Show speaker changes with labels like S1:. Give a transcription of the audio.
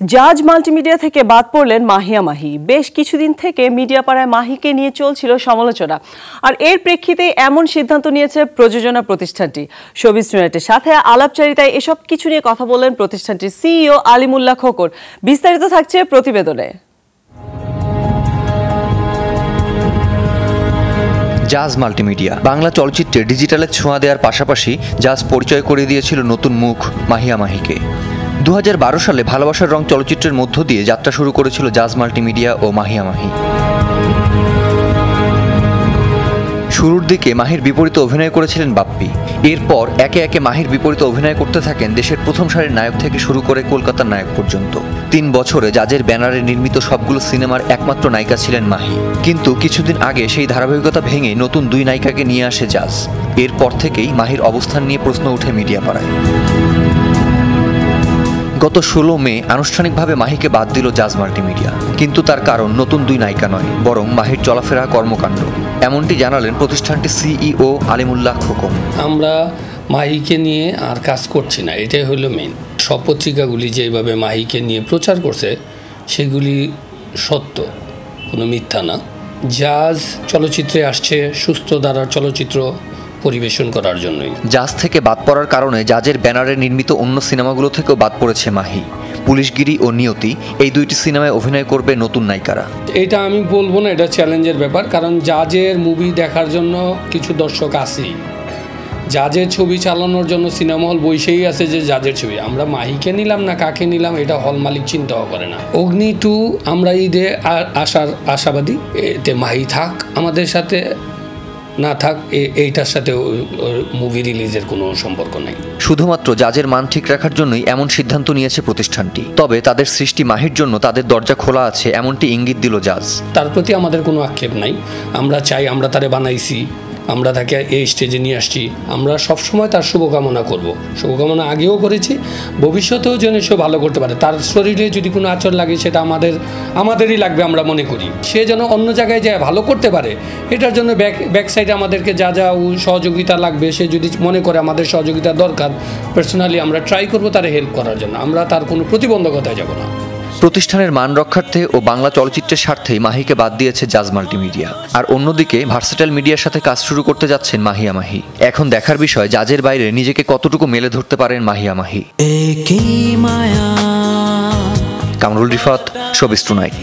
S1: জাজ মাল্টিমিডিয়া থেকে বাদ পড়লেন মাহিয়া মাহি। বেশ কিছুদিন থেকে মিডিয়া পাড়ায় মাহিকে নিয়ে চলছিল সমালোচনা। আর এর প্রেক্ষিতে এমন সিদ্ধান্ত নিয়েছে প্রযোজনা প্রতিষ্ঠানটি। শোবিজ ইউনাইটের সাথে আলাপচারিতায় এসব কিছু নিয়ে কথা বললেন প্রতিষ্ঠানটির সিইও আলিমুল্লাহ খোকর বিস্তারিত থাকছে প্রতিবেদনে।
S2: জাজ মাল্টিমিডিয়া, বাংলা চলচ্চিত্রে ডিজিটালের ছোঁয়া দেওয়ার পাশাপাশি জাজ পরিচয় করে দিয়েছিল নতুন মুখ মাহিয়া মাহিকে। দু হাজার বারো সালে ভালোবাসার রং চলচ্চিত্রের মধ্য দিয়ে যাত্রা শুরু করেছিল জাজ মাল্টিমিডিয়া ও মাহিয়া মাহি। শুরুর দিকে মাহির বিপরীতে অভিনয় করেছিলেন বাপ্পি। এরপর একে একে মাহির বিপরীতে অভিনয় করতে থাকেন দেশের প্রথম সারির নায়ক থেকে শুরু করে কলকাতার নায়ক পর্যন্ত। তিন বছরে জাজের ব্যানারে নির্মিত সবগুলো সিনেমার একমাত্র নায়িকা ছিলেন মাহি। কিন্তু কিছুদিন আগে সেই ধারাবাহিকতা ভেঙে নতুন দুই নায়িকাকে নিয়ে আসে জাজ। এরপর থেকেই মাহির অবস্থান নিয়ে প্রশ্ন ওঠে মিডিয়া পাড়ায় গত ষোলো মে আনুষ্ঠানিকভাবে মাহিকে বাদ দিল জাজ মাল্টিমিডিয়া কিন্তু তার কারণ নতুন দুই নায়িকা নয়, বরং মাহির চলাফেরা কর্মকাণ্ড। এমনটি জানালেন প্রতিষ্ঠানটির সিইও আলিমুল্লাহ খোকম
S3: আমরা মাহিকে নিয়ে আর কাজ করছি না, এটাই হলো মেন সব পত্রিকাগুলি যেভাবে মাহিকে নিয়ে প্রচার করছে, সেগুলি সত্য, কোনো মিথ্যা না। জাজ চলচ্চিত্রে আসছে সুস্থ ধারার চলচ্চিত্র পরিবেশন করার জন্যই।
S2: জাজ থেকে বাদ পড়ার কারণে জাজের ব্যানারে নির্মিত অন্য সিনেমাগুলো থেকেও বাদ পড়েছে মাহি। পুলিশগিরি ও নিয়তি এই দুইটি সিনেমায় অভিনয় করবে নতুন নায়িকারা।
S3: এটা আমি বলব না এটা চ্যালেঞ্জের ব্যাপার কারণ জাজের মুভি দেখার জন্য কিছু দর্শক আছেই। জাজের ছবি চালানোর জন্য সিনেমা হল বইসেই আছে যে জাজের ছবি। আমরা মাহিকে নিলাম না কাকে নিলাম এটা হল মালিক চিন্তাও করে না। অগ্নি টু আমরা ঈদে আসার আশাবাদী এতে মাহি থাক আমাদের সাথে। না থাক এইটার সাথে মুভি রিলিজের কোনো সম্পর্ক নেই।
S2: শুধুমাত্র জাজের মান ঠিক রাখার জন্যই এমন সিদ্ধান্ত নিয়েছে প্রতিষ্ঠানটি। তবে তাদের সৃষ্টি মাহির জন্য তাদের দরজা খোলা আছে এমনটি ইঙ্গিত দিল জাজ।
S3: তার প্রতি আমাদের কোনো আক্ষেপ নাই। আমরা চাই আমরা তারে বানাইছি। আমরা তাকে এই স্টেজে নিয়ে আসছি। আমরা সবসময় তার শুভকামনা করব। শুভকামনা আগেও করেছি, ভবিষ্যতেও যেন সে ভালো করতে পারে। তার শরীরে যদি কোনো আচর লাগে, সেটা আমাদের, আমাদেরই লাগবে আমরা মনে করি। সে যেন অন্য জায়গায় যায়, ভালো করতে পারে। এটার জন্য ব্যাক ব্যাক সাইডে আমাদেরকে যা যা সহযোগিতা লাগবে, সে যদি মনে করে আমাদের সহযোগিতা দরকার পার্সোনালি আমরা ট্রাই করব তার হেল্প করার জন্য। আমরা তার কোনো প্রতিবন্ধকতায় যাব না।
S2: প্রতিষ্ঠানের মান রক্ষার্থে ও বাংলা চলচ্চিত্রের স্বার্থেই মাহিকে বাদ দিয়েছে জাজ মাল্টিমিডিয়া। আর অন্যদিকে ভার্সেটাইল মিডিয়ার সাথে কাজ শুরু করতে যাচ্ছেন মাহিয়া মাহি। এখন দেখার বিষয় জাজের বাইরে নিজেকে কতটুকু মেলে ধরতে পারেন Mahiya Mahi. Kamrul Rifat showbiz
S4: night